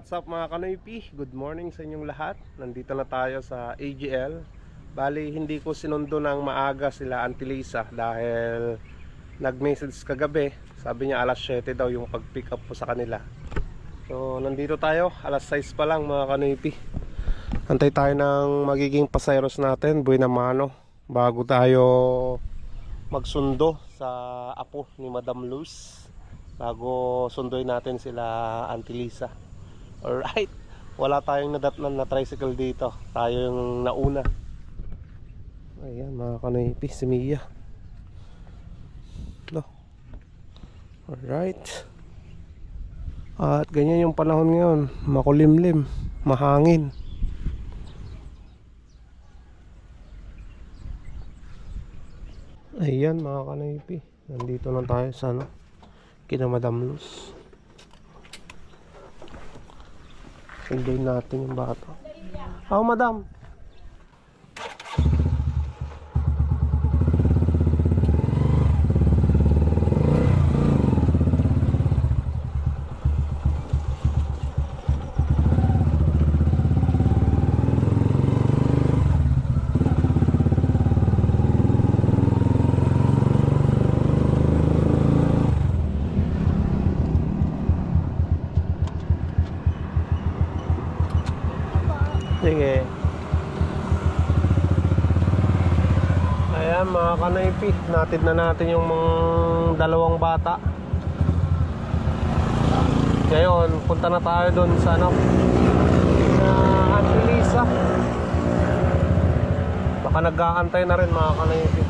What's up mga kanoypi? Good morning sa inyong lahat. Nandito na tayo sa AGL. Bali, hindi ko sinundo ng maaga sila Auntie Lisa dahil nag-message kagabi. Sabi niya alas 7 daw yung pag-pick up po sa kanila. So, nandito tayo. Alas 6 pa lang mga kanoypi. Antay tayo ng magiging pasayros natin, buhay na mano, bago tayo magsundo sa apo ni Madam Luz. Bago sunduin natin sila Auntie Lisa. Alright, wala tayong nadatnan na tricycle dito. Tayo yung nauna. Ayan mga kanipi, si Mia. No. Alright. At ganyan yung panahon ngayon. Makulimlim, mahangin. Ayan mga kanaypi. Nandito na tayo sa ano, kina Sunduin natin yung bata. Oh, madam. Sige. Mga kanaypi, natid na natin yung mga dalawang bata. Ngayon, punta na tayo doon sa ano, sa Auntie Lisa. Baka nag-aantay na rin mga kanaypi.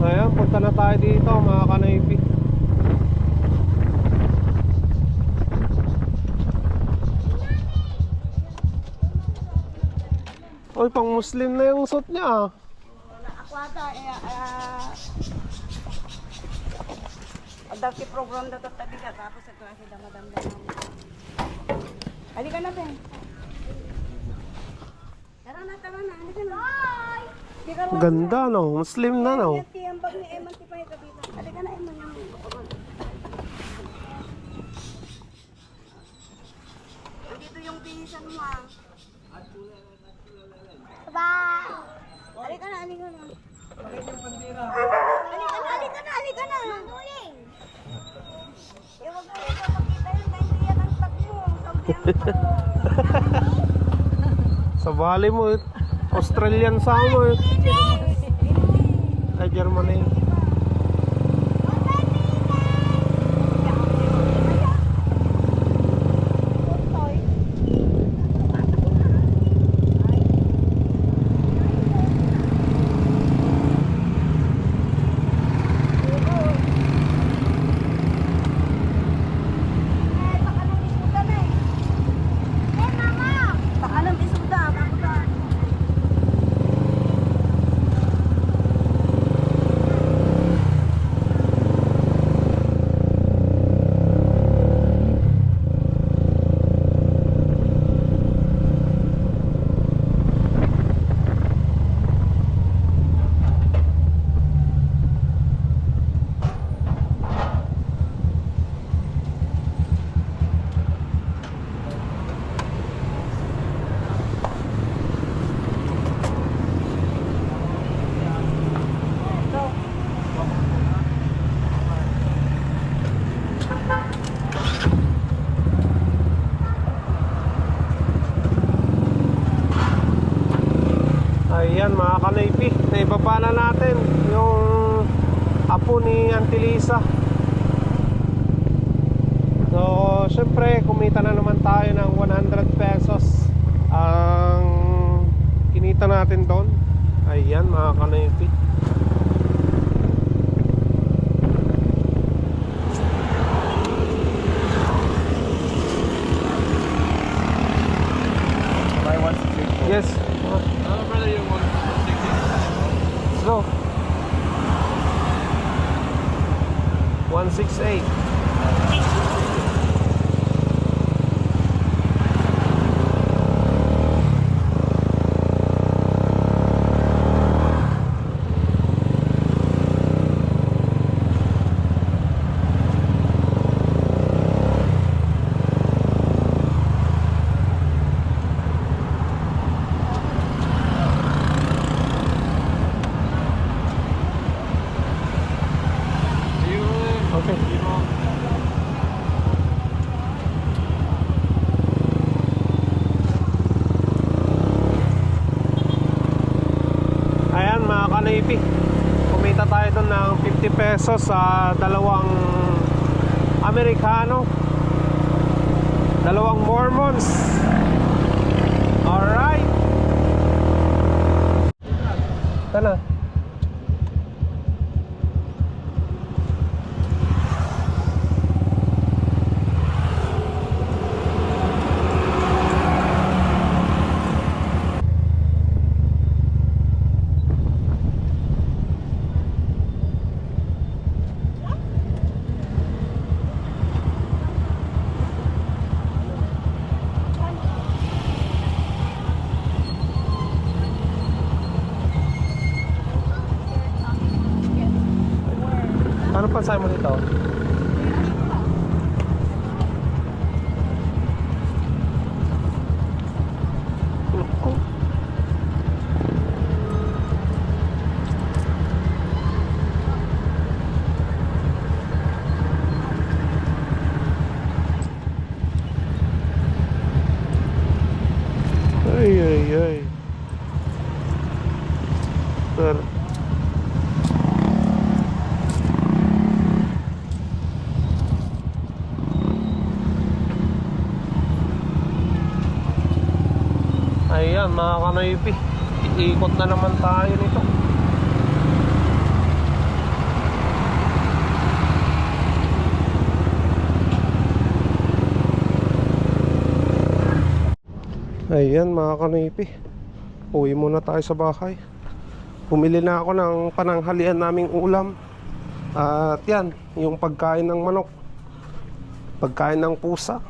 Ayan, punta na tayo dito mga kanaypi. Oy, pang Muslim na yung suit niya ah. Ako ata, eh, ah... Adaptive program na tatabi ka, tapos sa klase damadam-dam. Halika na, Ben. Tara na, tara na, halika na. Ka Ganda no, Muslim na no. Yung tiyambag ni Eman, tipay ka dito. Halika na, Eman, yung Dito yung binisan mo, ah. Bye! Halika na, halika na. Halika na, halika na, halika na. Manduling! Eh, wag mo rin makita yung naindiyan ang tag mo. Sabihan ko. Sa bali mo, eh. Australian mo eh. Ay, Germany. Baka nang isuda, kaputan. Kanaypi, naibaba na natin yung apo ni Auntie Lisa. So, syempre, kumita na naman tayo ng 100 pesos ang kinita natin doon. Ayan mga kanaypi. 168. Okay. Ayan mga kanaypi Kumita tayo doon ng 50 pesos sa dalawang Amerikano. Dalawang Mormons Pa mo dito? Mga kanaypi Iikot na naman tayo nito. Ayan mga kanaypi Uwi muna tayo sa bahay. Bumili na ako ng pananghalian naming ulam. At yan Yung pagkain ng manok. Pagkain ng pusa.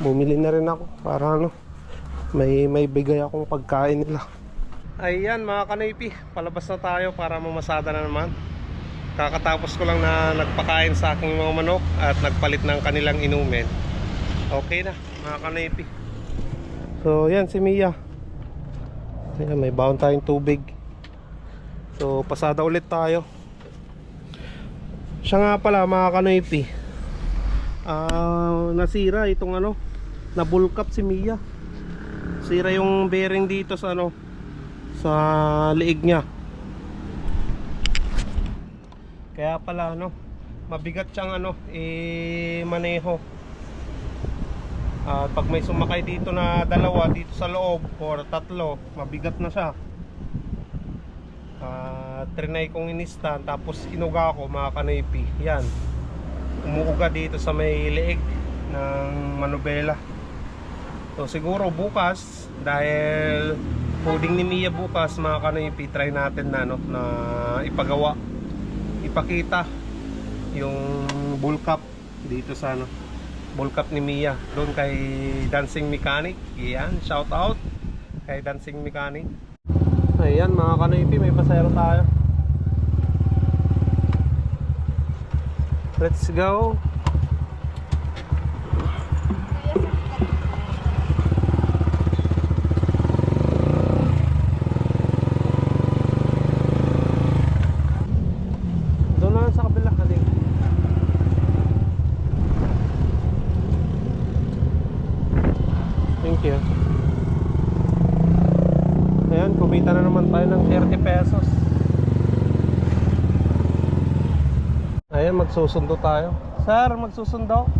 Bumili na rin ako Para ano may may bigay akong pagkain nila. Ayan mga kanaypi, palabas na tayo para mamasada na naman. Kakatapos ko lang na nagpakain sa aking mga manok at nagpalit ng kanilang inumin. Okay na mga kanaypi. So yan si Mia. Ayan, may baon tayong tubig. So pasada ulit tayo. Siya nga pala mga kanaypi. Ah, nasira itong ano, nabulkap si Mia sira yung bearing dito sa ano sa liig niya. Kaya pala ano mabigat siyang ano eh maneho at pag may sumakay dito na dalawa dito sa loob or tatlo mabigat na siya. At trinay kong inistan tapos inuga ko mga kanaypi. Yan. Umuuga dito sa may liig ng manubela So siguro bukas dahil coding ni Mia bukas mga kanoypi try natin na no na ipagawa ipakita yung bull cup dito sa ano bull cup ni Mia doon kay Dancing Mechanic. Yan, shout out kay Dancing Mechanic. Ayan mga kanoypi may pasero tayo. Let's go. Doon na lang sa kabila kasi. Thank you. Ayan, kumita na naman tayo ng 30 pesos. Ayan, magsusundo tayo. Sir, magsusundo?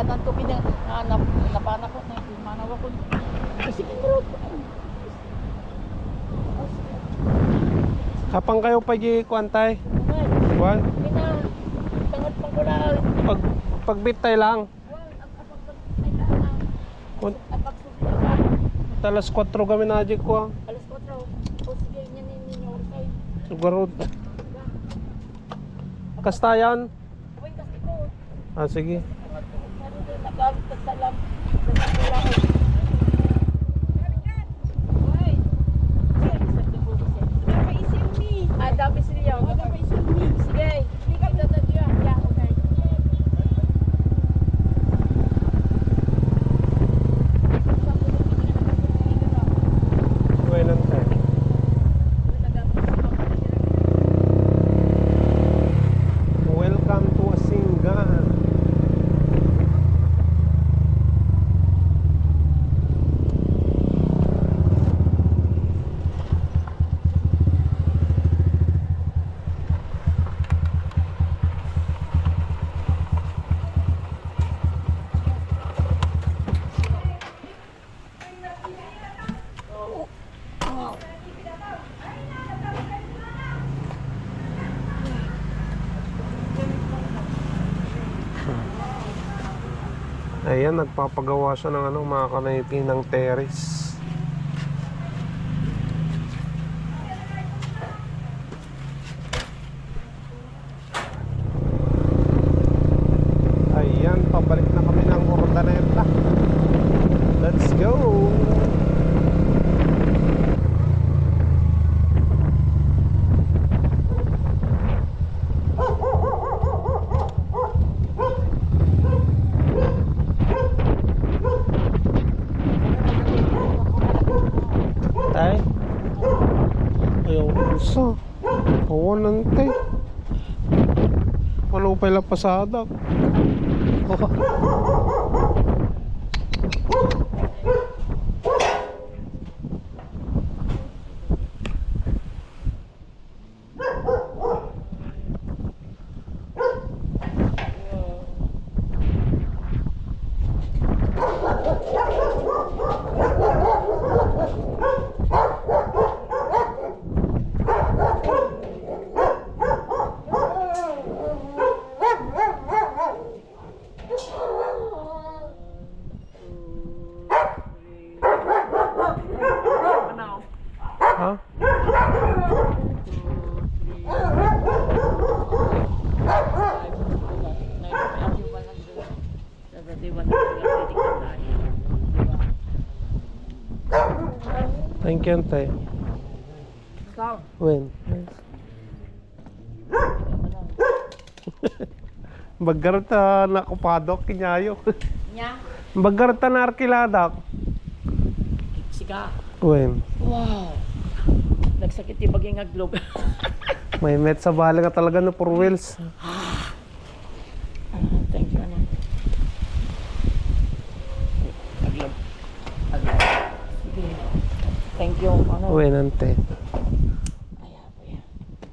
Na kini baganan to kini na na napana ko na manaw ako. Kasi pero Kapang kayo pa di kuantay? Ay, Kuan? Tangat pang ko na. Pag pagbitay lang. Kun talas 4 kami na di ko. ah. Alas 4. O sige, yan ninyo orsay. Sugarod. Kastayan. Ah sige. Sa lam. Sa lam. Ah, dami sila. Sige. Sige, dito diyan. Yeah, okay. Kuya lang tayo. Welcome to Asingan. Ayan, nagpapagawa siya ng ano, mga kanaypi ng terrace. Ayan, pabalik na kami ng Ordaneta. Let's go! Tay? Ayaw usa. Oo, nantay. Pasada. Oh. Thank you, tay. When? Bagarta na kupadok kinyayo. Nya, Bagarta na arkiladak. sika. When? Wow. Nagsakit yung baging aglog. May met sa bala ka talaga no for wheels. Thank you, ano. Aglog. Aglog. Sige. Thank you, ano. When ante. Ay, kuya.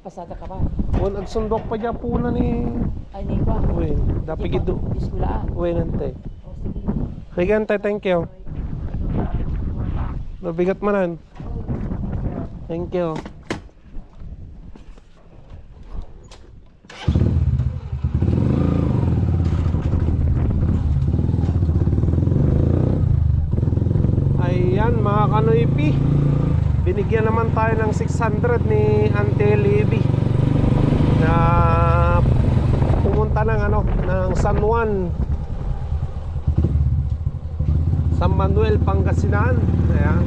Pasada ka ba? When agsundok pa dya puna ni Ay, ni ba? When. Dapat gido. Iskulaan. When ante. O, sige. Sige ante, thank you. Nabigat manan. Thank you. Ayan mga kanoypi Binigyan naman tayo ng 600 ni Ante Levy Na pumunta ng ano ng San Juan San Manuel, Pangasinan. Ayan.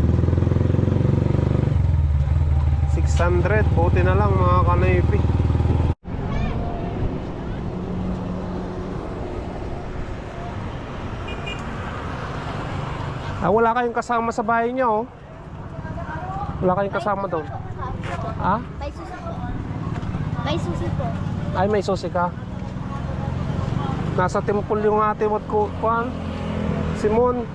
600 Buti na lang mga kanoypi Ah, wala kayong kasama sa bahay niyo, oh. Wala kayong kasama daw. Ha? May susi po. May susi po. Ay, may susi ka? Nasa temple yung ate mo at kuwan. Simon.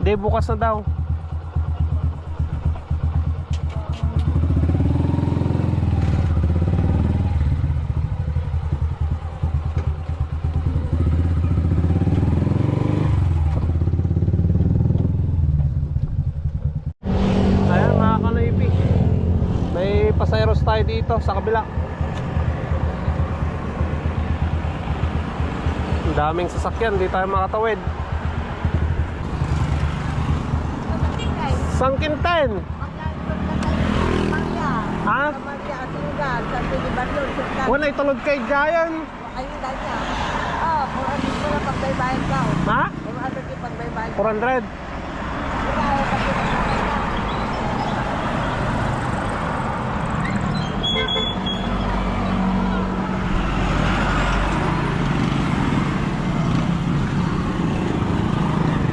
Hindi, bukas na daw. Pasayeros tayo dito sa kabila. Ang daming sasakyan, di tayo makatawid. Sangkinten! Ha? Wala itulog kay Giant. Ayun dahil niya. Ah, kung ano mo na pagbaybayan ka. Ha? Kung ano yung pagbaybayan ka. 400. Wala ako kasi nagkakita.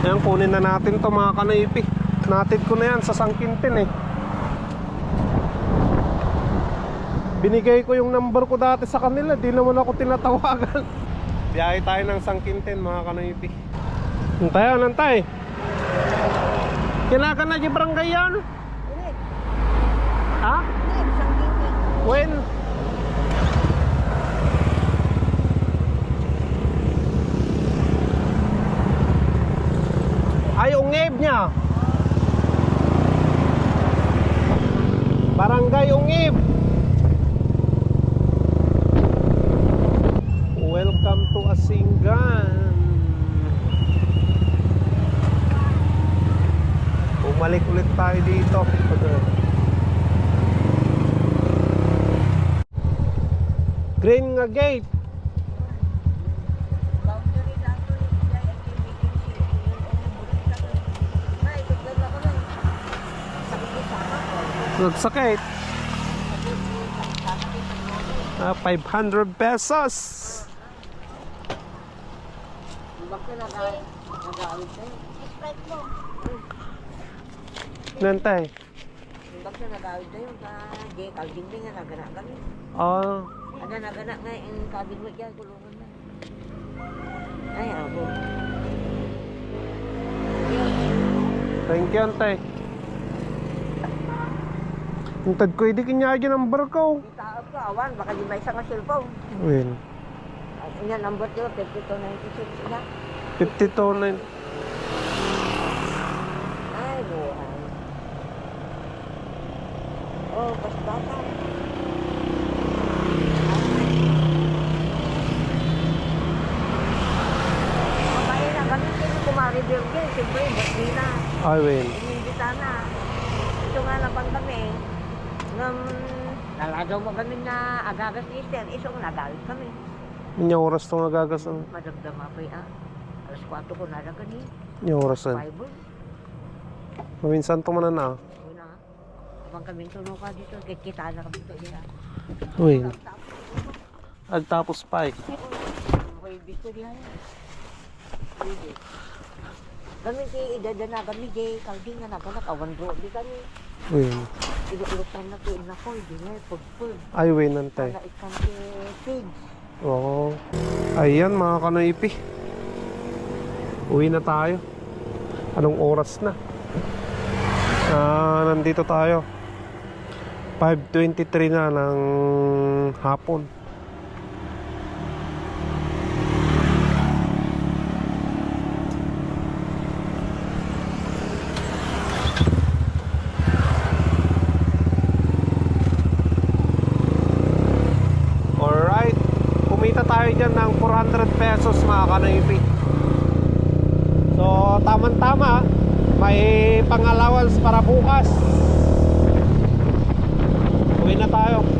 Ayan, kunin na natin to mga kanaypi. Natid ko na yan sa Sangkintin eh. Binigay ko yung number ko dati sa kanila, di naman ako tinatawagan. Biyahe tayo ng Sangkintin mga kanaypi. Nantay, nantay. Kailangan na di barangay yan? Ha? When? Ungib niya. Barangay Ungib. Welcome to Asingan. Bumalik ulit tayo dito. Green nga gate. Nagsakit. Ah, 500 pesos. Nantay. Ah, Ada nagana nga yung kabin mo dyan, kulungan na. Ay, ako. thank you, antay. Hintad ko, hindi kanya ang. Di tao ko, awan, baka di may isang cellphone. At inya number ko, 5296 na. 52 na Ay, buhay. Oh, pas bata. Mamaya na, kami sino kumaribir ko, siyempre, na. Ay, win. Inimbita na. Ito nga naman kami, ngam, nalagaw mo kami na agagas Easter, isong nagalit kami. Inyong oras to nagagasang. Madagdama pa ah. Alas 4 ko na kani. Inyong orasan. Bible. Maminsan to manan na. Una. Abang kami tulong ka dito, kaya kita na kami dito nila. Win. Agtapos pa eh. Okay, dito nila yan. Kami kay idadana kami kay kalding nga naganak awan bro di kami. Win. Ilutan na ko ina ko di nga pagpul. Ay, win, antay. Para ikan kay pigs. Oo. Ayan mga kanoipi. Uwi na tayo. Anong oras na? Ah, nandito tayo. 5.23 na ng hapon. kumita tayo dyan ng 400 pesos mga kanoipi so tamang tama may pang allowance para bukas. Uwi na tayo.